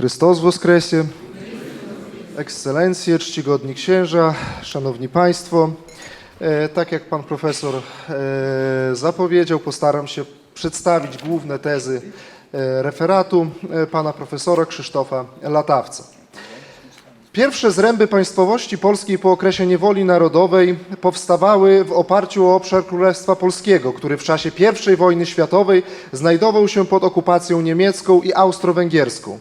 Chrystus Woskresie, Ekscelencje, czcigodni księża, szanowni państwo. E, Tak jak pan profesor e, zapowiedział, postaram się przedstawić główne tezy e, referatu pana profesora Krzysztofa Latawca. Pierwsze zręby państwowości polskiej po okresie niewoli narodowej powstawały w oparciu o obszar Królestwa Polskiego, który w czasie I wojny światowej znajdował się pod okupacją niemiecką i austro-węgierską.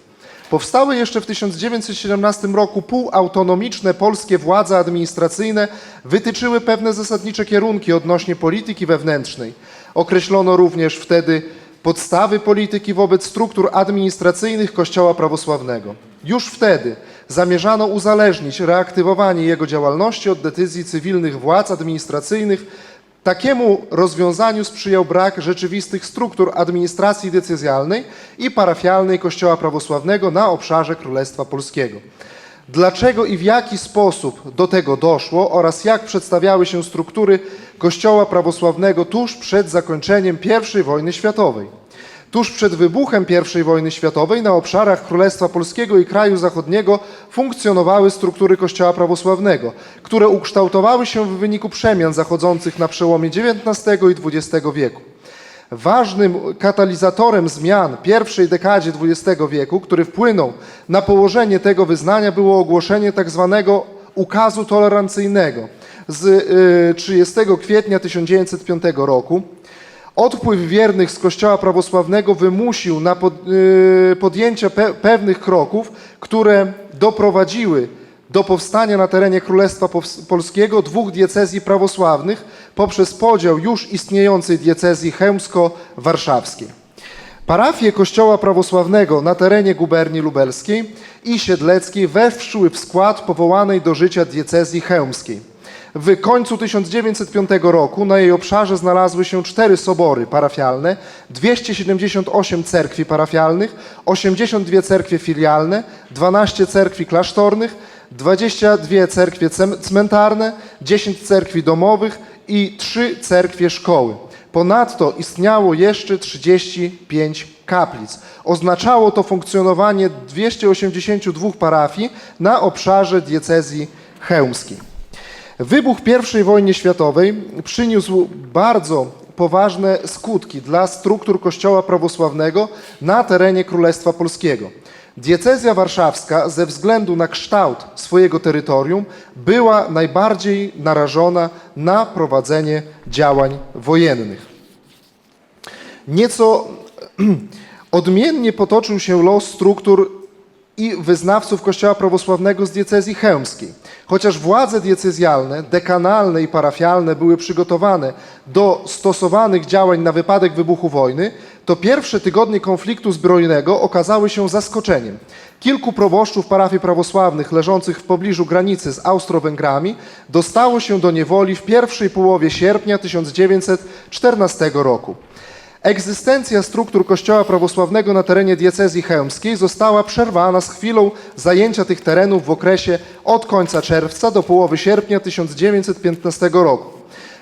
Powstały jeszcze w 1917 roku półautonomiczne polskie władze administracyjne wytyczyły pewne zasadnicze kierunki odnośnie polityki wewnętrznej. Określono również wtedy podstawy polityki wobec struktur administracyjnych Kościoła prawosławnego. Już wtedy zamierzano uzależnić reaktywowanie jego działalności od decyzji cywilnych władz administracyjnych. Takiemu rozwiązaniu sprzyjał brak rzeczywistych struktur administracji decyzjalnej i parafialnej Kościoła prawosławnego na obszarze Królestwa Polskiego. Dlaczego i w jaki sposób do tego doszło oraz jak przedstawiały się struktury Kościoła prawosławnego tuż przed zakończeniem I wojny światowej? Tuż przed wybuchem I wojny światowej na obszarach Królestwa Polskiego i kraju zachodniego funkcjonowały struktury Kościoła prawosławnego, które ukształtowały się w wyniku przemian zachodzących na przełomie XIX i XX wieku. Ważnym katalizatorem zmian pierwszej dekadzie XX wieku, który wpłynął na położenie tego wyznania, było ogłoszenie tzw. ukazu tolerancyjnego z y, 30 kwietnia 1905 roku. Odpływ wiernych z Kościoła prawosławnego wymusił na pod, y, podjęcie pe, pewnych kroków, które doprowadziły do powstania na terenie Królestwa Polskiego dwóch diecezji prawosławnych poprzez podział już istniejącej diecezji chełmsko-warszawskiej. Parafie Kościoła Prawosławnego na terenie guberni lubelskiej i siedleckiej weszły w skład powołanej do życia diecezji chełmskiej. W końcu 1905 roku na jej obszarze znalazły się cztery sobory parafialne, 278 cerkwi parafialnych, 82 cerkwie filialne, 12 cerkwi klasztornych, 22 cerkwie cmentarne, 10 cerkwi domowych i 3 cerkwie szkoły. Ponadto istniało jeszcze 35 kaplic. Oznaczało to funkcjonowanie 282 parafii na obszarze diecezji chełmskiej. Wybuch I wojny światowej przyniósł bardzo poważne skutki dla struktur Kościoła prawosławnego na terenie Królestwa Polskiego. Diecezja warszawska ze względu na kształt swojego terytorium była najbardziej narażona na prowadzenie działań wojennych. Nieco odmiennie potoczył się los struktur i wyznawców Kościoła prawosławnego z diecezji chełmskiej. Chociaż władze diecezjalne, dekanalne i parafialne były przygotowane do stosowanych działań na wypadek wybuchu wojny, to pierwsze tygodnie konfliktu zbrojnego okazały się zaskoczeniem. Kilku proboszczów parafii prawosławnych leżących w pobliżu granicy z Austro-Węgrami dostało się do niewoli w pierwszej połowie sierpnia 1914 roku. Egzystencja struktur Kościoła prawosławnego na terenie diecezji chełmskiej została przerwana z chwilą zajęcia tych terenów w okresie od końca czerwca do połowy sierpnia 1915 roku.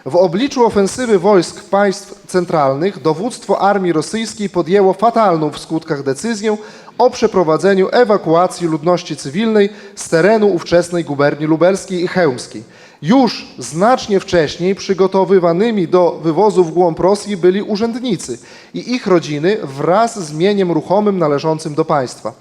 W obliczu ofensywy wojsk państw centralnych dowództwo armii rosyjskiej podjęło fatalną w skutkach decyzję o przeprowadzeniu ewakuacji ludności cywilnej z terenu ówczesnej guberni lubelskiej i chełmskiej. Już znacznie wcześniej przygotowywanymi do wywozu w głąb Rosji byli urzędnicy i ich rodziny wraz z mieniem ruchomym należącym do państwa.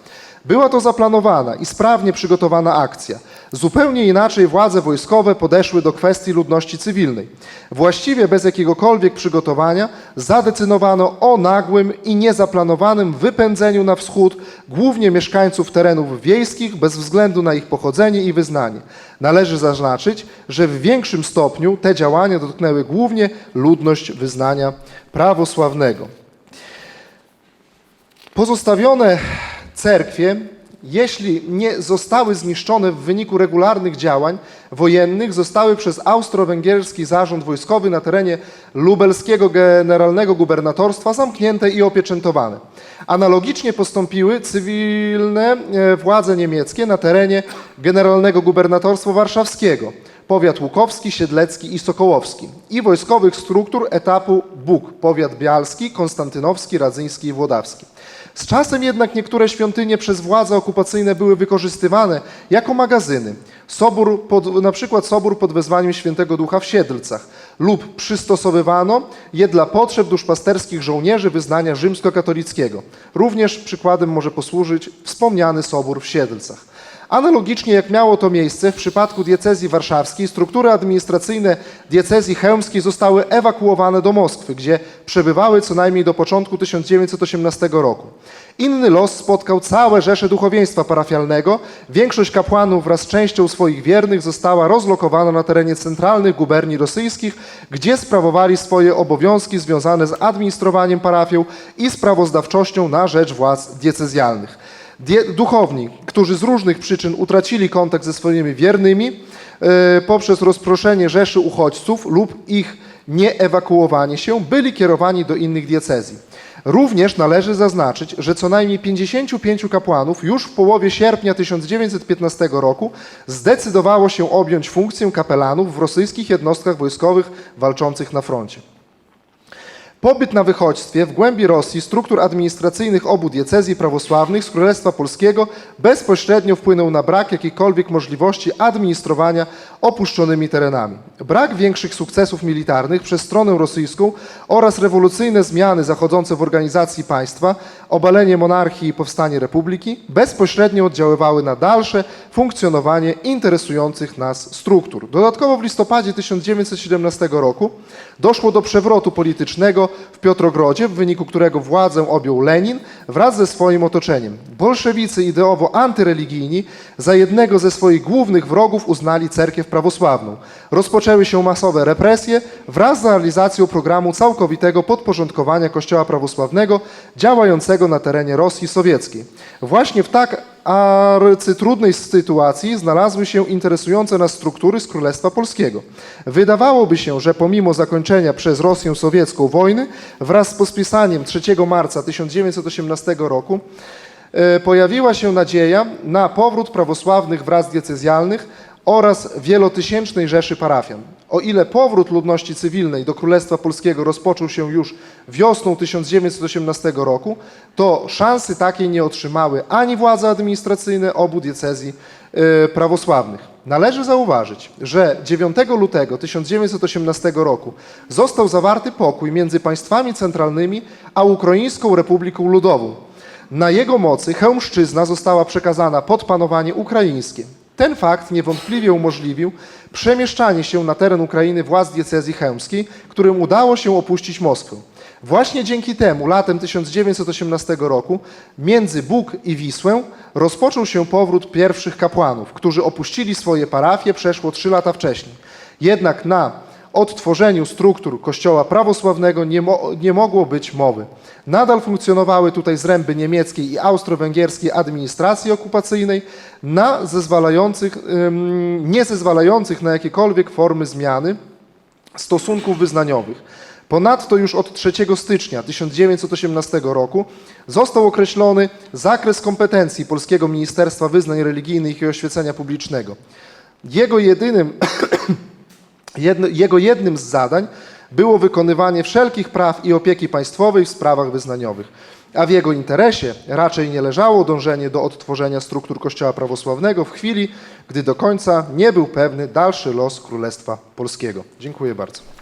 Była to zaplanowana i sprawnie przygotowana akcja. Zupełnie inaczej władze wojskowe podeszły do kwestii ludności cywilnej. Właściwie bez jakiegokolwiek przygotowania zadecydowano o nagłym i niezaplanowanym wypędzeniu na wschód głównie mieszkańców terenów wiejskich bez względu na ich pochodzenie i wyznanie. Należy zaznaczyć, że w większym stopniu te działania dotknęły głównie ludność wyznania prawosławnego. Pozostawione cerkwie, jeśli nie zostały zniszczone w wyniku regularnych działań wojennych, zostały przez austro-węgierski zarząd wojskowy na terenie lubelskiego generalnego gubernatorstwa zamknięte i opieczętowane. Analogicznie postąpiły cywilne e, władze niemieckie na terenie generalnego gubernatorstwa warszawskiego. powiat łukowski, siedlecki i sokołowski i wojskowych struktur etapu Bóg, powiat bialski, konstantynowski, radzyński i włodawski. Z czasem jednak niektóre świątynie przez władze okupacyjne były wykorzystywane jako magazyny. Sobór pod, na przykład sobór pod wezwaniem Świętego Ducha w Siedlcach lub przystosowywano je dla potrzeb duszpasterskich żołnierzy wyznania rzymskokatolickiego. Również przykładem może posłużyć wspomniany sobór w Siedlcach. Analogicznie jak miało to miejsce w przypadku diecezji warszawskiej, struktury administracyjne diecezji chełmskiej zostały ewakuowane do Moskwy, gdzie przebywały co najmniej do początku 1918 roku. Inny los spotkał całe rzesze duchowieństwa parafialnego. Większość kapłanów wraz z częścią swoich wiernych została rozlokowana na terenie centralnych guberni rosyjskich, gdzie sprawowali swoje obowiązki związane z administrowaniem parafią i sprawozdawczością na rzecz władz diecezjalnych. Duchowni, którzy z różnych przyczyn utracili kontakt ze swoimi wiernymi e, poprzez rozproszenie rzeszy uchodźców lub ich nieewakuowanie się, byli kierowani do innych diecezji. Również należy zaznaczyć, że co najmniej 55 kapłanów już w połowie sierpnia 1915 roku zdecydowało się objąć funkcję kapelanów w rosyjskich jednostkach wojskowych walczących na froncie. Pobyt na wychodźstwie w głębi Rosji struktur administracyjnych obu diecezji prawosławnych z Królestwa Polskiego bezpośrednio wpłynął na brak jakiejkolwiek możliwości administrowania opuszczonymi terenami. Brak większych sukcesów militarnych przez stronę rosyjską oraz rewolucyjne zmiany zachodzące w organizacji państwa, obalenie monarchii i powstanie republiki bezpośrednio oddziaływały na dalsze funkcjonowanie interesujących nas struktur. Dodatkowo w listopadzie 1917 roku doszło do przewrotu politycznego w Piotrogrodzie, w wyniku którego władzę objął Lenin wraz ze swoim otoczeniem. Bolszewicy ideowo antyreligijni za jednego ze swoich głównych wrogów uznali cerkiew prawosławną. Rozpoczęły się masowe represje wraz z realizacją programu całkowitego podporządkowania Kościoła prawosławnego działającego na terenie Rosji sowieckiej. Właśnie w tak arcytrudnej sytuacji znalazły się interesujące nas struktury z Królestwa Polskiego. Wydawałoby się, że pomimo zakończenia przez Rosję sowiecką wojny wraz z podpisaniem 3 marca 1918 roku e, pojawiła się nadzieja na powrót prawosławnych wraz diecezjalnych oraz wielotysięcznej rzeszy parafian. O ile powrót ludności cywilnej do Królestwa Polskiego rozpoczął się już wiosną 1918 roku, to szansy takiej nie otrzymały ani władze administracyjne obu diecezji e, prawosławnych. Należy zauważyć, że 9 lutego 1918 roku został zawarty pokój między państwami centralnymi a Ukraińską Republiką Ludową. Na jego mocy Chełmszczyzna została przekazana pod panowanie ukraińskie. Ten fakt niewątpliwie umożliwił przemieszczanie się na teren Ukrainy władz diecezji chełmskiej, którym udało się opuścić Moskwę. Właśnie dzięki temu latem 1918 roku między Bóg i Wisłę rozpoczął się powrót pierwszych kapłanów, którzy opuścili swoje parafie przeszło trzy lata wcześniej. Jednak na odtworzeniu struktur Kościoła prawosławnego nie, mo nie mogło być mowy. Nadal funkcjonowały tutaj zręby niemieckiej i austro-węgierskiej administracji okupacyjnej, na zezwalających, nie zezwalających na jakiekolwiek formy zmiany stosunków wyznaniowych. Ponadto już od 3 stycznia 1918 roku został określony zakres kompetencji Polskiego Ministerstwa Wyznań Religijnych i Oświecenia Publicznego. Jego jedynym Jedno, jego jednym z zadań było wykonywanie wszelkich praw i opieki państwowej w sprawach wyznaniowych, a w jego interesie raczej nie leżało dążenie do odtworzenia struktur Kościoła prawosławnego w chwili, gdy do końca nie był pewny dalszy los Królestwa Polskiego. Dziękuję bardzo.